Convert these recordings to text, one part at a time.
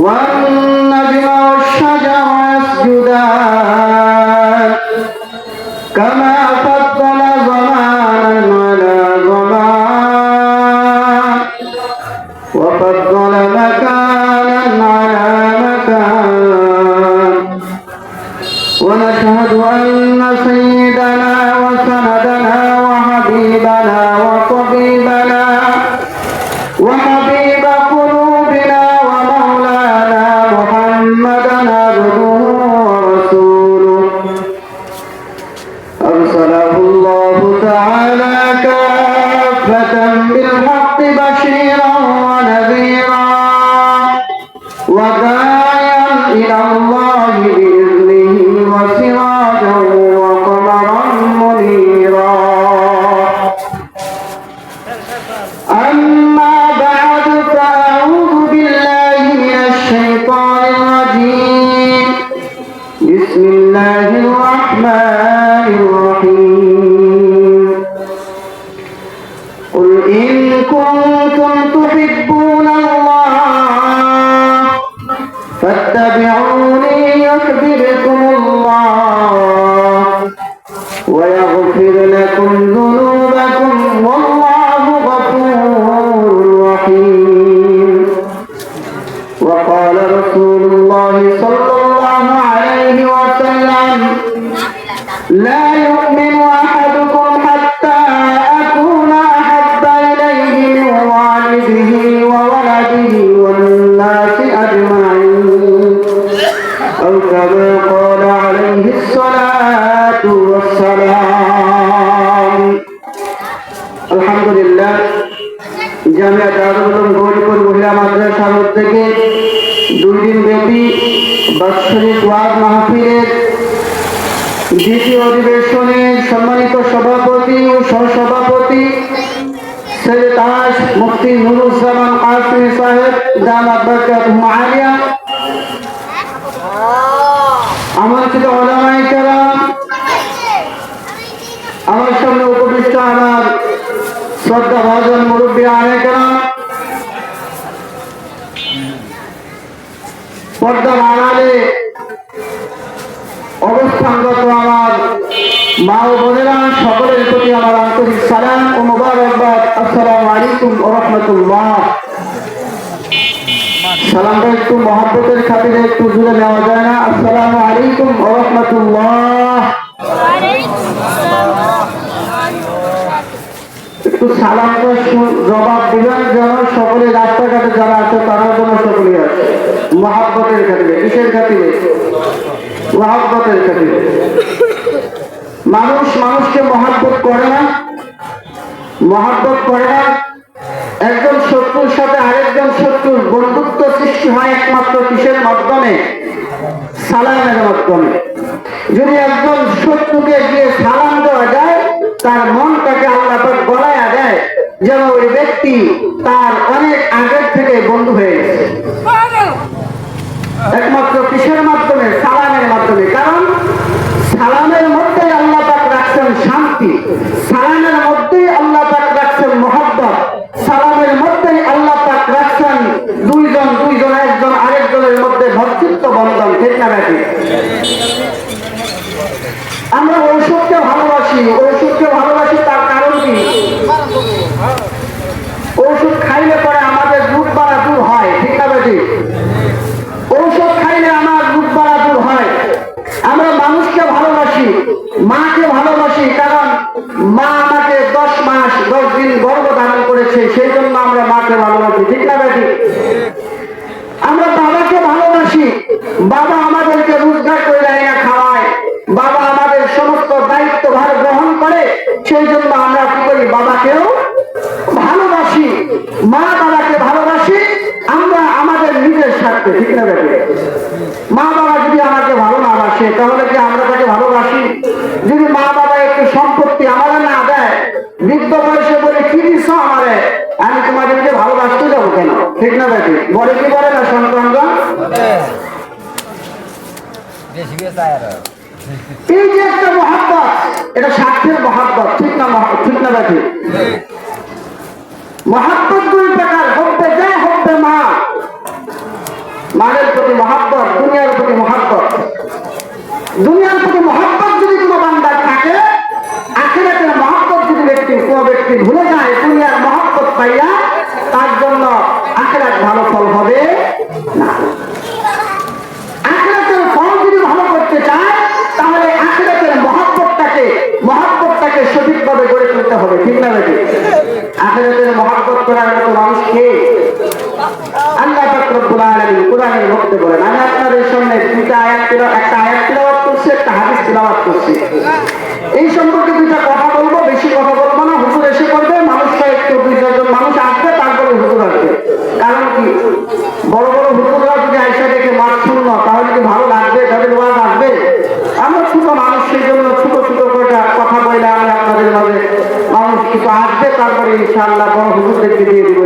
والنجم والشجر يسجدان كما والده وولده والناس أجمعين أو كما قال عليه الصلاة والسلام الحمد لله জামিয়া দারুল গৌরীপুর মহিলা মাদ্রাসার উদ্যোগে দুই দিন ব্যাপী বাৎসরিক ওয়াজ মাহফিলের দ্বিতীয় অধিবেশনে সম্মানিত সভাপতি ও সহসভাপতি সৈয়দ তাজ মুফতি নুরুজ্জামান কাসমি সাহেব দামাত বরকাতুহু আলিয়া আমার ছিল ওলামায়ে কেরাম, আমার সামনে উপবিষ্ট আমার শ্রদ্ধা ভাজন মুরব্বী আনে কেরাম, পর্দার আড়ালে মা ও বোনেরা, সকলের প্রতি আমার আন্তরিক সালাম ও মোবারকবাদ। আসসালামু আলাইকুম ও রহমতুল্লাহ। সালামটা একটু মহাব্বতের খাতিরে একটু জুড়ে নেওয়া যায় না। আসসালামু আলাইকুম ও রহমতুল্লাহ। একটু সালামটা জবাব দিবেন যেন সকলে রাস্তাঘাটে যারা আছে, তারা যেন সকলে আছে। মহাব্বতের খাতিরে, কিসের খাতিরে? মহাব্বতের খাতিরে। মানুষ মানুষকে মহাব্বত করে না। মহাব্বত করে না। একজন শত্রুর সাথে আরেকজন শত্রুর বন্ধুত্ব সৃষ্টি হয় একমাত্র কিসের মাধ্যমে? সালামের মাধ্যমে। যদি একজন শত্রুকে গিয়ে সালাম দেওয়া যায়, তার মনটাকে আল্লাহ গলায়া দেয়, যেন ওই ব্যক্তি তার অনেক আগের থেকে বন্ধু হয়ে গেছে। একমাত্র কিসের মাধ্যমে? সালামের মাধ্যমে। কারণ সালামের আছে তাহলে কি আমরা তাকে ভালোবাসি? যদি মা বাবা একটু সম্পত্তি আমার না দেয় বৃদ্ধ বয়সে বলে কি দিস আমারে? আমি তোমাদেরকে ভালোবাসতে যাব কেন? ঠিক না দেখি বলে কি বলে না সন্তানরা এই যে একটা মহাব্বত এটা স্বার্থের মহাব্বত ঠিক না ঠিক না দেখি মহাব্বত দুই প্রকার হব্বে যায় হব্বে মা। মায়ের প্রতি মহাব্বত তাদেরকে দিয়ে দেবো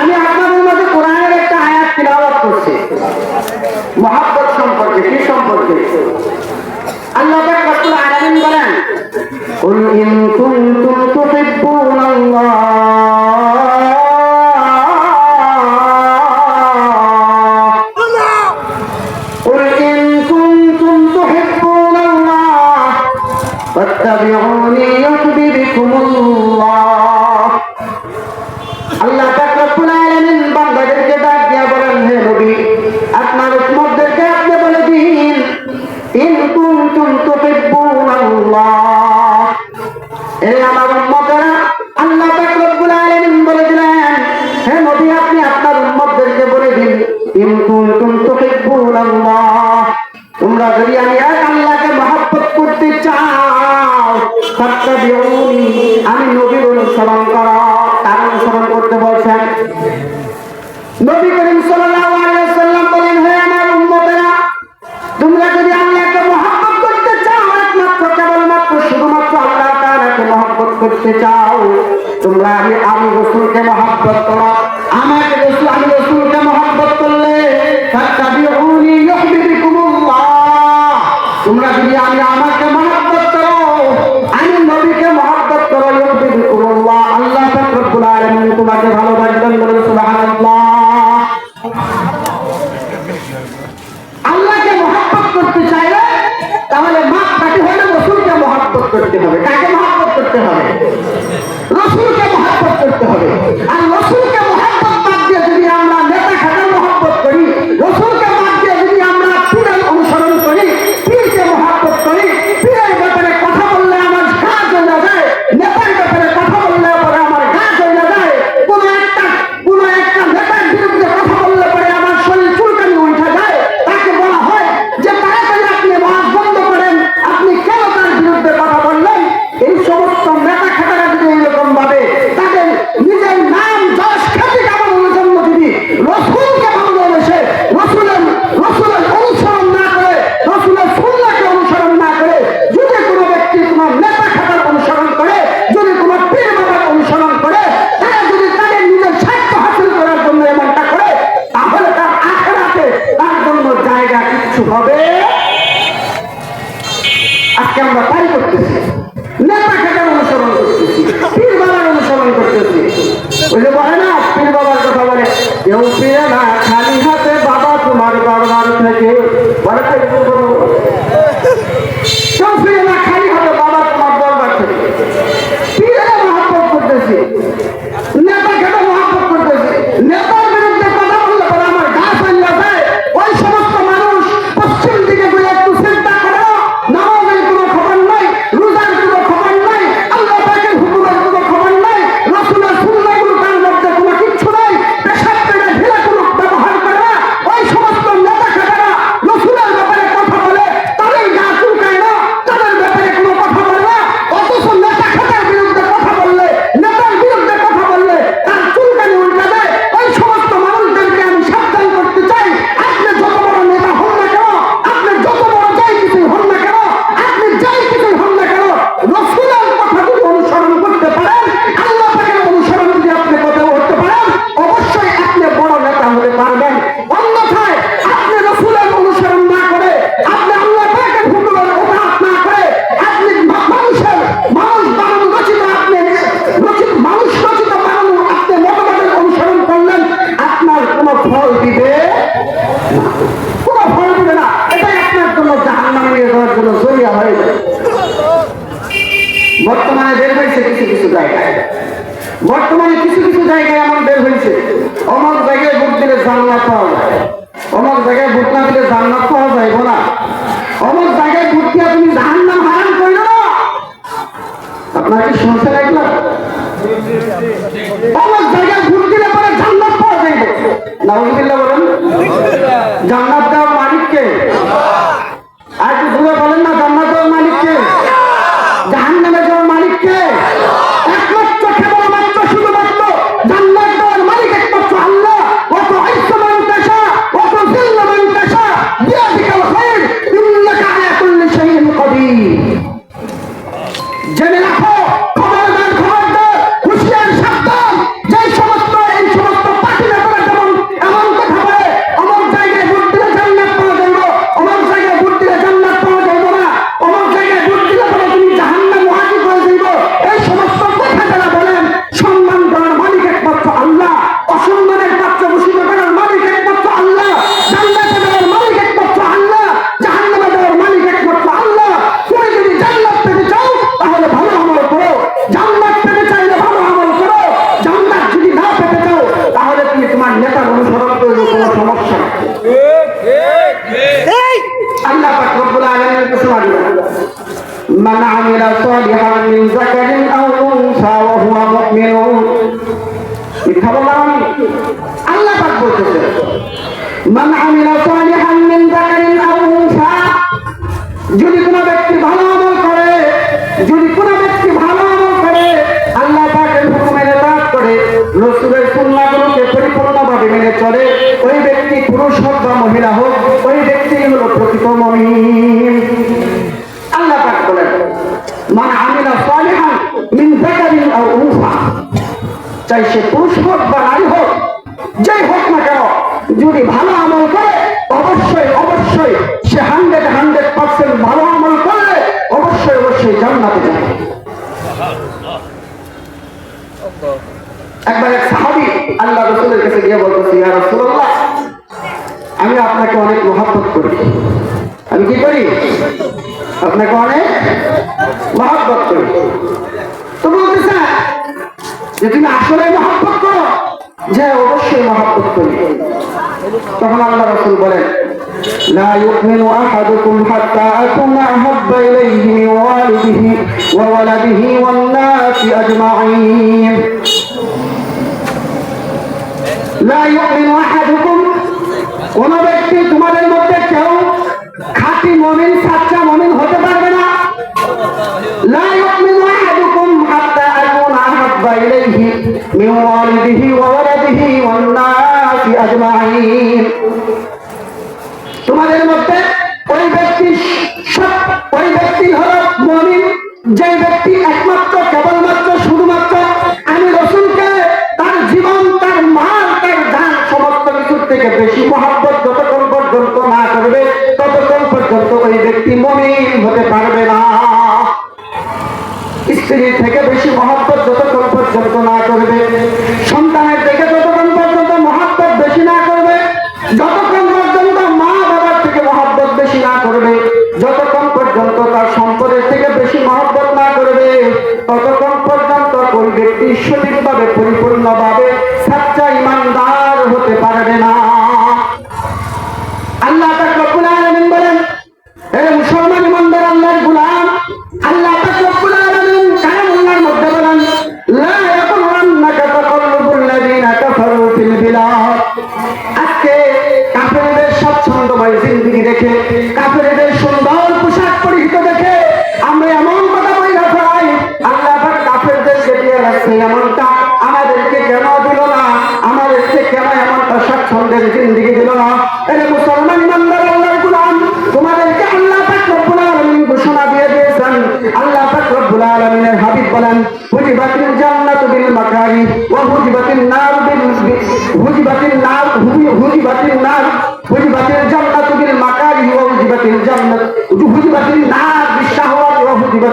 আমি আপনাদের মাঝে কোরআনের একটা আয়াত তিলাওয়াত করছি। মহাব্বত সম্পর্কে, কি সম্পর্কে? আল্লাহ পাক রাব্বুল আলামিন বলেন, কুল ইন কুনতুম তুহিব্বুনা আল্লাহ। কুল ইন কুনতুম আমরা কিছু হবে? আজকে আমরা তাই করতেছি। নেতা খেটার অনুসরণ করতেছি, পীর বাবার অনুসরণ করতেছি। বুঝলে বলে না, পীর বাবার কথা বলে, কেউ ফিরে না, খালি হাতে বাবা তোমার দরবার থেকে। বলে, কেউ ফিরে না, খালি হাতে বাবা তোমার দরবার থেকে। পীরের মহাপ্পত করতেছি। রসুলের সুন্নাগুলোকে পরিপূর্ণভাবে মেনে চলে। ওই ব্যক্তি পুরুষ হোক বা মহিলা হোক, ওই ব্যক্তি হলো প্রকৃত মমিন। আল্লাহ পাক বলেন আমি না সালিহান মিন যাকারিন আও উনসা। চাই সে পুরুষ হোক বা নারী হোক, যাই হোক না কেন, যদি ভালো আমল করে, অবশ্যই অবশ্যই সে হান্ড্রেড হান্ড্রেড পার্সেন্ট ভালো আমল করলে অবশ্যই অবশ্যই জান্নাতে যাবে। একবার এক সাহাবি আল্লাহ রসুলের কাছে গিয়ে বলতেছি, ইয়া রসুল্লাহ আমি আপনাকে অনেক মহাব্বত করি। আমি কি করি? আপনাকে অনেক মহাব্বত করি। তো যে তুমি আসলে মহাব্বত করো? যে অবশ্যই মহাব্বত করি। তখন আল্লাহ রসুল বলেন لا يؤمن أحدكم حتى أكون أحب إليه من والده وولده والناس أجمعين কোন ব্যক্তি তোমাদের মধ্যে কেউ খাঁটি মমিন, সাচ্চা মমিন হতে পারবে না। তোমাদের মধ্যে ওই ব্যক্তি স্ত্রীর থেকে বেশি মহাব্বত যতক্ষণ পর্যন্ত না করবে, সন্তানের থেকে যতক্ষণ পর্যন্ত মহাব্বত বেশি না করবে যতক্ষণ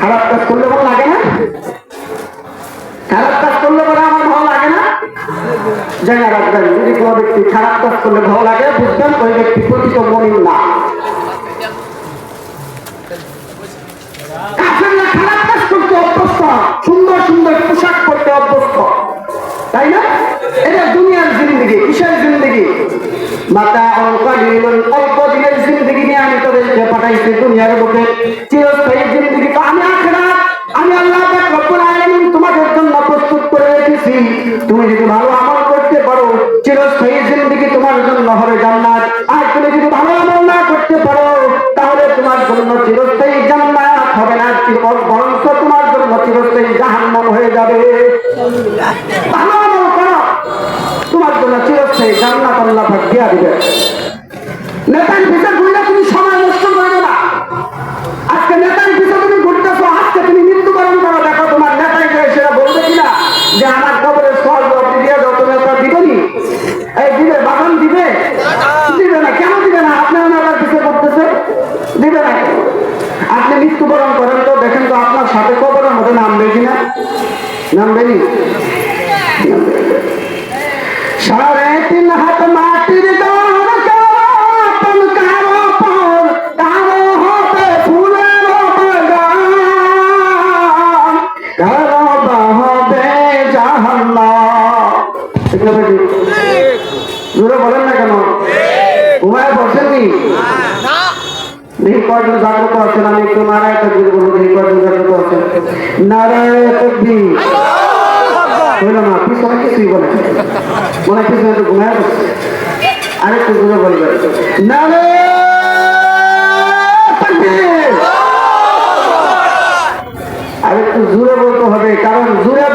খারাপ কাজ করলে ভালো লাগে না? খারাপ কাজ করলে পরে আমার ভালো লাগে না? জায়গা রাখবেন যদি কোনো ব্যক্তি খারাপ কাজ করলে ভালো লাগে, বুঝবেন ওই ব্যক্তি প্রকৃত মনিন না। করতে সুন্দর সুন্দর পোশাক পরতে অভ্যস্ত। তাই না? এটা দুনিয়ার জিন্দগি, কিসের জিন্দগি? মাতা অল্প অল্প দিনের জিন্দগি নিয়ে আমি তোদেরকে পাঠাইছি দুনিয়ার বুকে, চিরস্থায়ী জিন্দগি আমি আখেরা আমি আল্লাহ তোমাদের জন্য প্রস্তুত করে রেখেছি। তুমি যদি ভালো নেতার ভিতর ঘুরলে তুমি সময় নষ্ট করবে না আজকে নেতার পিছনে তুমি ঘুরতেছো আজকে তুমি মৃত্যুবরণ করো। দেখো তোমার নেতাই সেটা বলবে কিনা যে আমার কবরে সল আপনি দিয়ে দাও, তুমি ওটা দিবে নি এই দিবে, বাগান দিবে? দিবে না, কেন দিবে না? আপনি ওনার পিছিয়ে করতেছে দিবে না। আপনি মৃত্যুবরণ করেন তো, দেখেন তো আপনার সাথে কবরের মধ্যে নামবে কিনা? নামবে নি? সাড়ে আমি একটু মনে পিছনে ঘুমায় আরেকটু নারায় আরেকটু জোরে বলতে হবে কারণ জোরে